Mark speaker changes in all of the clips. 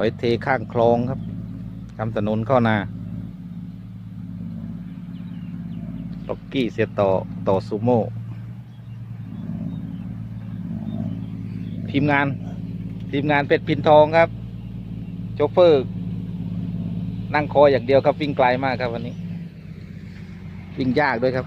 Speaker 1: อยเทข้างคลองครับทำถนนเข้านาล็อกกี้เสียต่อต่อซูโม่ทีมงาน ทีมงานเป็ดพินทองครับโชเฟอร์ นั่งคอยอย่างเดียวครับ วิ่งไกลมากครับวันนี้ วิ่งยากด้วยครับ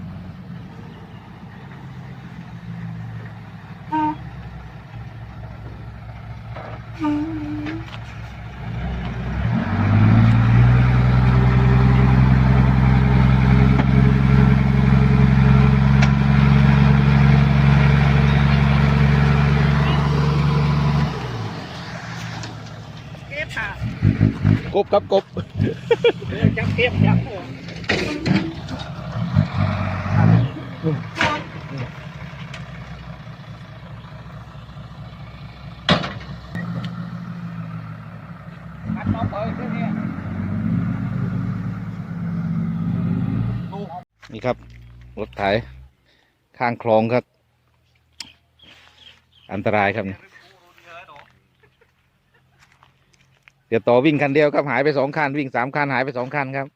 Speaker 2: เก็บค่ะ
Speaker 1: กบครับกบ
Speaker 2: จับเก็บจับหัวอัดน้องเปิดที่นี่
Speaker 1: นี่ครับ รถไถข้างคลองครับ อันตรายครับี๋ยวต่อวิ่งคันเดียวครับหายไปสองคันวิ่งสามคันหายไปสองคันครับ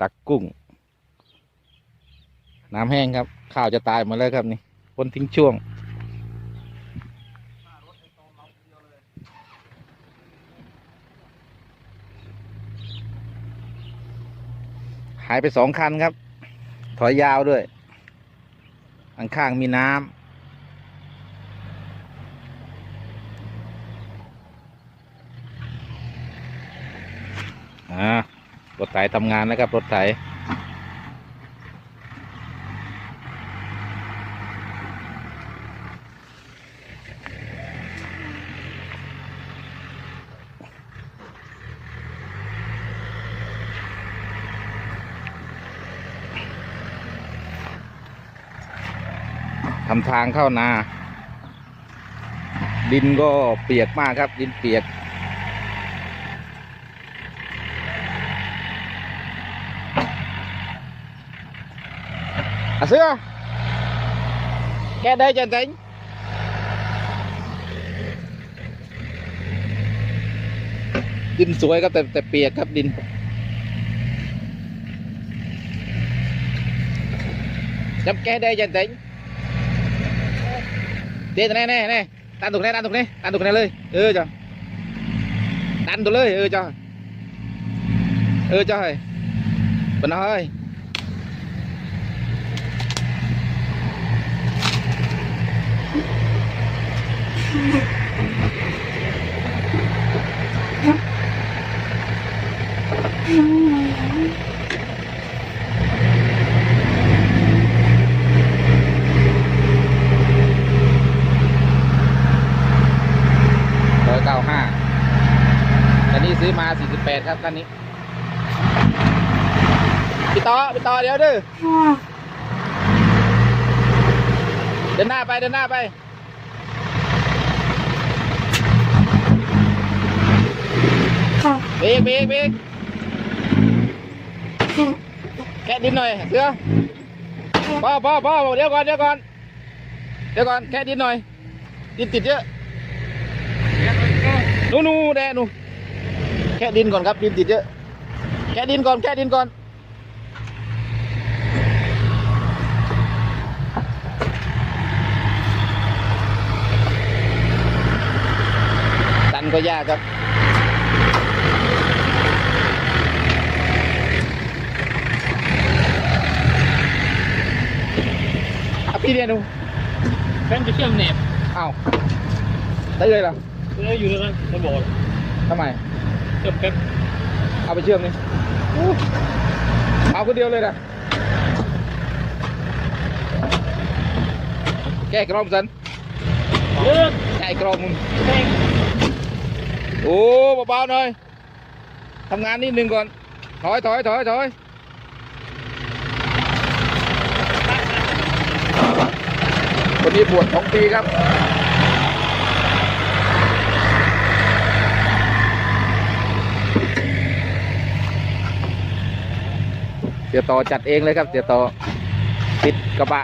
Speaker 1: ตักกุ้ง น้ำแห้งครับ ข้าวจะตายหมดแล้วครับนี่พ้นทิ้งช่วง หายไปสองคันครับ ถอยยาวด้วยข้างข้างๆมีน้ำ อ่ารถไถทำงานนะครับรถไถทำทางเข้านา ดินก็เปียกมากครับ ดินเปียก xưa Cái đây chân tính Đinh สวยครับแต่แต่เปียกครับดิน Chấm cái đây chân tính Đi tụi này nè nè Tan tụi này tan tụi này tan tụi này lên Ừ cho Tan tụi lên ừ cho Ừ cho rồi Bình ơi ร้อยเก้าห้าคันนี้ซื้อมาสี่สิบแปดครับคันนี้ พี่ต่อพี่ต่อเดี๋ยวดื้อ ดินหน้าไปเดินหน้าไปเบรกเบรกเบรกแค่ดินหน่อยเสือพ่อพ่อพ่อเดี๋ยวก่อนเดี๋ยวก่อนเดี๋ยวก่อนแค่ดินหน่อย ดินติดเยอะนูนูแดนูแค่ดินก่อนครับดินติดเยอะ แค่ดินก่อนแค่ดินก่อน ก็ยากครับอะพี่เรียนดู
Speaker 2: แป้งจะเชื่อมเน็บ
Speaker 1: เอ้าได้เลยเหรอ
Speaker 2: เอออยู่แล้วนะมันบอก
Speaker 1: ทำไม
Speaker 2: เชื่อมแป๊บ
Speaker 1: เอาไปเชื่อมนี่อู้เอาคนเดียวเลยนะแก้กรอมสัน
Speaker 2: เลือก
Speaker 1: แก้กรอมมึง
Speaker 2: แป้ง
Speaker 1: โอ้เบาๆหน่อยทำงานนิดนึงก่อน ถอยถอยถอยถอยคนนี้บวชสองปีครับเสียต่อจัดเองเลยครับเสียต่อปิดกระบะ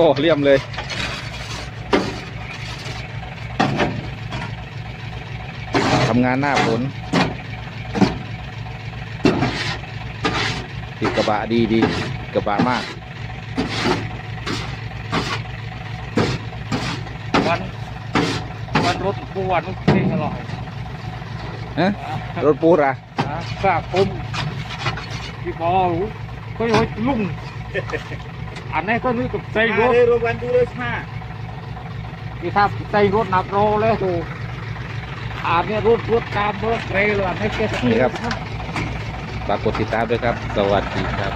Speaker 1: อ้เลี่ยมเลย ทำงานหน้าฝนติดกระบะดีดีกระบะมาก
Speaker 2: วันวันรถปูวันรถเพลงอร่อย
Speaker 1: ฮะรถปูดอะ
Speaker 2: นะสาคมพี่บอลก็ยังลุ่งอั นนี้ก็นึกกับใจรถ
Speaker 3: รวมกันดูเลยห้า
Speaker 2: ที่ถ้าใจรถนับโรเลยดูอันนี้รถรถตามรถเร็วอันนี้แค่
Speaker 1: นี่ครับ ฝากกดติดตามด้วยครับ สวัสดีครับ